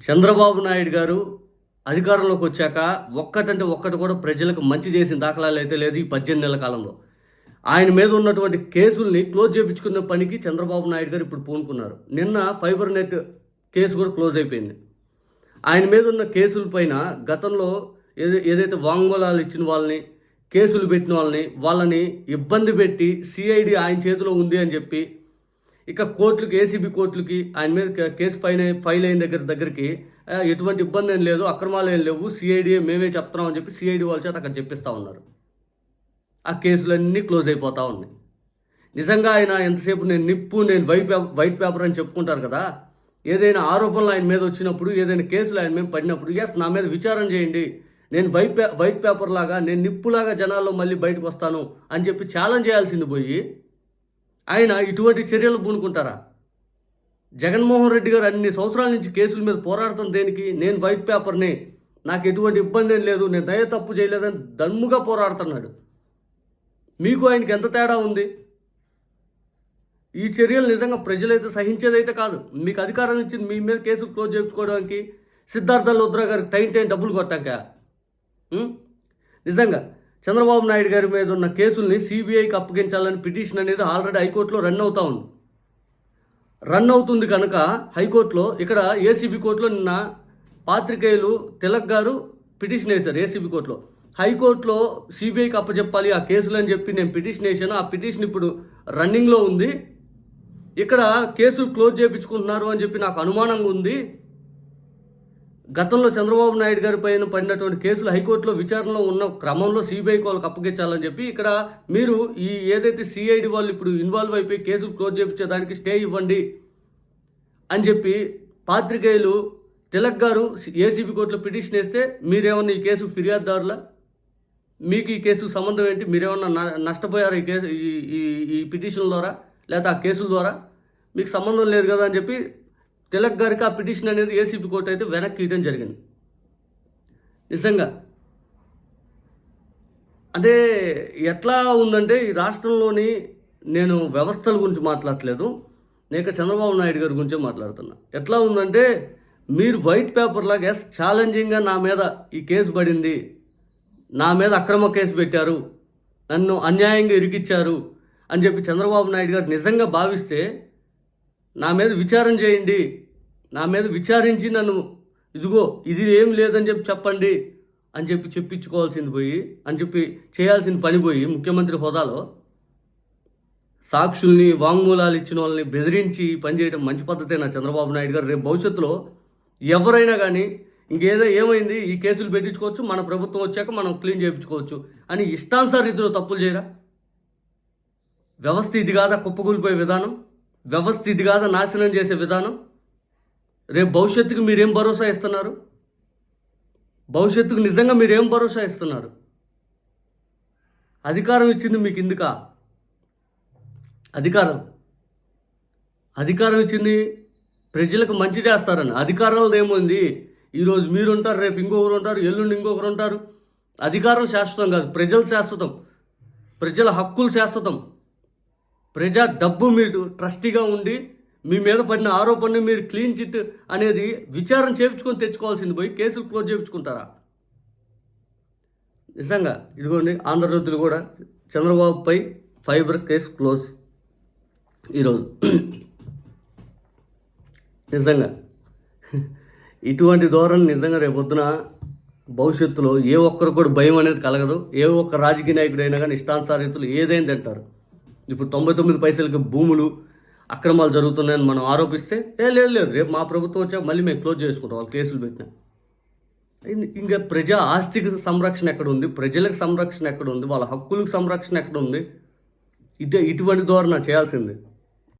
చంద్రబాబు నాయుడు గారు అధికారంలోకి వచ్చాక ఒక్కటంటే ఒక్కటి కూడా ప్రజలకు మంచి చేసిన దాఖలాలు అయితే లేదు ఈ పద్దెనిమిది నెలల కాలంలో. ఆయన మీద ఉన్నటువంటి కేసుల్ని క్లోజ్ చేయించుకున్న పనికి చంద్రబాబు నాయుడు గారు ఇప్పుడు పూనుకున్నారు. నిన్న ఫైబర్ నెట్ కేసు కూడా క్లోజ్ అయిపోయింది. ఆయన మీద ఉన్న కేసులపైన గతంలో ఏదైతే వాంగ్మూలాలు ఇచ్చిన వాళ్ళని కేసులు పెట్టిన వాళ్ళని వాళ్ళని ఇబ్బంది పెట్టి సిఐడి ఆయన చేతిలో ఉంది అని చెప్పి ఇక కోర్టులకి ఏసీబీ కోర్టులకి ఆయన మీద కేసు ఫైన్ అయి- ఫైల్ అయిన దగ్గర దగ్గరికి ఎటువంటి ఇబ్బంది ఏం లేదు అక్రమాలు ఏం లేవు సిఐడి మేమే చెప్తున్నామని చెప్పి సిఐడి వాళ్ళ చేత అక్కడ చెప్పిస్తూ ఉన్నారు. ఆ కేసులన్నీ క్లోజ్ అయిపోతూ ఉన్నాయి. నిజంగా ఆయన ఎంతసేపు నేను నిప్పు నేను వైట్ పేపర్ వైట్ పేపర్ అని చెప్పుకుంటారు కదా ఏదైనా ఆరోపణలు ఆయన మీద వచ్చినప్పుడు ఏదైనా కేసులు ఆయన మీద పడినప్పుడు ఎస్ నా మీద విచారం చేయండి నేను వైట్ పే వైట్ పేపర్ లాగా నేను నిప్పులాగా జనాల్లో మళ్ళీ బయటకు వస్తాను అని చెప్పి ఛాలెంజ్ చేయాల్సింది పోయి ఆయన ఇటువంటి చర్యలు పూనుకుంటారా? జగన్మోహన్ రెడ్డి గారు అన్ని సంవత్సరాల నుంచి కేసుల మీద పోరాడటం దేనికి? నేను వైట్ పేపర్ని నాకు ఎటువంటి ఇబ్బంది ఏం లేదు నేను దయ తప్పు చేయలేదని దమ్ముగా పోరాడుతున్నాడు. మీకు ఆయనకి ఎంత తేడా ఉంది? ఈ చర్యలు నిజంగా ప్రజలైతే సహించేదైతే కాదు. మీకు అధికారం ఇచ్చింది మీ మీద కేసులు క్లోజ్ చేయించుకోవడానికి సిద్ధార్థ లోద్రా గారికి టైం టైం డబ్బులు కొట్టాక. నిజంగా చంద్రబాబు నాయుడు గారి మీద ఉన్న కేసుల్ని సిబిఐకి అప్పగించాలని పిటిషన్ అనేది ఆల్రెడీ హైకోర్టులో రన్ అవుతా ఉంది. రన్ అవుతుంది కనుక హైకోర్టులో ఇక్కడ ఏసీబీ కోర్టులో నిన్న పాత్రికేయులు తిలక్ గారు పిటిషన్ వేశారు ఏసీబీ కోర్టులో. హైకోర్టులో సిబిఐకి అప్పచెప్పాలి ఆ కేసులు అని చెప్పి నేను పిటిషన్ వేసాను ఆ పిటిషన్ ఇప్పుడు రన్నింగ్లో ఉంది. ఇక్కడ కేసులు క్లోజ్ చేయించుకుంటున్నారు అని చెప్పి నాకు అనుమానంగా ఉంది. గతంలో చంద్రబాబు నాయుడు గారి పైన పడినటువంటి కేసులు హైకోర్టులో విచారణలో ఉన్న క్రమంలో సిబిఐకి వాళ్ళకి అప్పగించాలని చెప్పి ఇక్కడ మీరు ఈ ఏదైతే సిఐడి వాళ్ళు ఇప్పుడు ఇన్వాల్వ్ అయిపోయి కేసులు క్లోజ్ చేయించేదానికి స్టే ఇవ్వండి అని చెప్పి పాత్రికేయులు తిలక్ గారు ఏసీబీ కోర్టులో పిటిషన్ వేస్తే మీరేమన్నా ఈ కేసు ఫిర్యాదుదారుల? మీకు ఈ కేసు సంబంధం ఏంటి? మీరేమన్నా న- నష్టపోయారు ఈ కేసు ఈ ఈ ఈ పిటిషన్ ద్వారా? లేదా ఆ కేసుల ద్వారా? మీకు సంబంధం లేదు కదా అని చెప్పి తిలక్ గారికి ఆ పిటిషన్ అనేది ఏసీబీ కోర్టు అయితే వెనక్కి ఇవ్వడం జరిగింది. నిజంగా. అంటే ఎట్లా ఉందంటే ఈ రాష్ట్రంలోని నేను వ్యవస్థల గురించి మాట్లాడట్లేదు. నేను చంద్రబాబు నాయుడు గారి గురించే మాట్లాడుతున్నా. ఎట్లా ఉందంటే మీరు వైట్ పేపర్ లాగా ఎస్ ఛాలెంజింగ్గా నా మీద ఈ కేసు పడింది. నా మీద అక్రమ కేసు పెట్టారు. నన్ను అన్యాయంగా ఇరికిచ్చారు అని చెప్పి చంద్రబాబు నాయుడు గారు నిజంగా భావిస్తే నా మీద విచారం చేయండి. నా మీద విచారించి నన్ను ఇదిగో ఇది ఏం లేదని చెప్పి చెప్పండి అని చెప్పి చెప్పించుకోవాల్సింది పోయి అని చెప్పి చేయాల్సిన పని పోయి ముఖ్యమంత్రి హోదాలో సాక్షుల్ని వాంగ్మూలాలు ఇచ్చిన వాళ్ళని బెదిరించి పనిచేయడం మంచి పద్ధతే నా చంద్రబాబు నాయుడు గారు? రేపు భవిష్యత్తులో ఎవరైనా కానీ ఇంకేదో ఏమైంది ఈ కేసులు పెట్టించుకోవచ్చు మన ప్రభుత్వం వచ్చాక మనం క్లీన్ చేయించుకోవచ్చు అని ఇష్టానుసార రీతిలో తప్పులు చేయరా? వ్యవస్థ ఇది కాదా కుప్పకూలిపోయే విధానం? వ్యవస్థ ఇది కాదు నాశనం చేసే విధానం? రేపు భవిష్యత్తుకు మీరేం భరోసా ఇస్తున్నారు? భవిష్యత్తుకు నిజంగా మీరేం భరోసా ఇస్తున్నారు? అధికారం ఇచ్చింది మీకు ఎందుక అధికారం. అధికారం ఇచ్చింది ప్రజలకు మంచి చేస్తారని. అధికారంలో ఏముంది? ఈరోజు మీరు ఉంటారు రేపు ఇంకొకరు ఉంటారు ఎల్లుండి ఇంకొకరు ఉంటారు అధికారం శాశ్వతం కాదు ప్రజలు శాశ్వతం. ప్రజల హక్కులు శాశ్వతం. ప్రజా డబ్బు మీరు ట్రస్టీగా ఉండి మీ మీద పడిన ఆరోపణను మీరు క్లీన్ చిట్ అనేది విచారణ చేయించుకొని తెచ్చుకోవాల్సింది పోయి కేసులు క్లోజ్ చేయించుకుంటారా? నిజంగా ఇదిగోండి ఆంధ్రజ్యోతులు కూడా చంద్రబాబుపై ఫైబర్ కేసు క్లోజ్ ఈరోజు. నిజంగా ఇటువంటి ధోరణి నిజంగా రేపొద్దున భవిష్యత్తులో ఏ ఒక్కరు కూడా భయం అనేది కలగదు. ఏ ఒక్క రాజకీయ నాయకుడైనా కానీ ఇష్టానుసారితులు ఏదైనా తింటారు. ఇప్పుడు తొంభై తొమ్మిది పైసలకి భూములు అక్రమాలు జరుగుతున్నాయని మనం ఆరోపిస్తే ఏ లేదు లేదు రేపు మా ప్రభుత్వం వచ్చాక మళ్ళీ మేము క్లోజ్ చేసుకుంటాం వాళ్ళు కేసులు పెట్టినా. ఇంకా ప్రజా ఆస్తికి సంరక్షణ ఎక్కడ ఉంది ప్రజలకు సంరక్షణ ఎక్కడ ఉంది వాళ్ళ హక్కులకు సంరక్షణ ఎక్కడ ఉంది ఇటు ఇటువంటి ధోరణ చేయాల్సింది.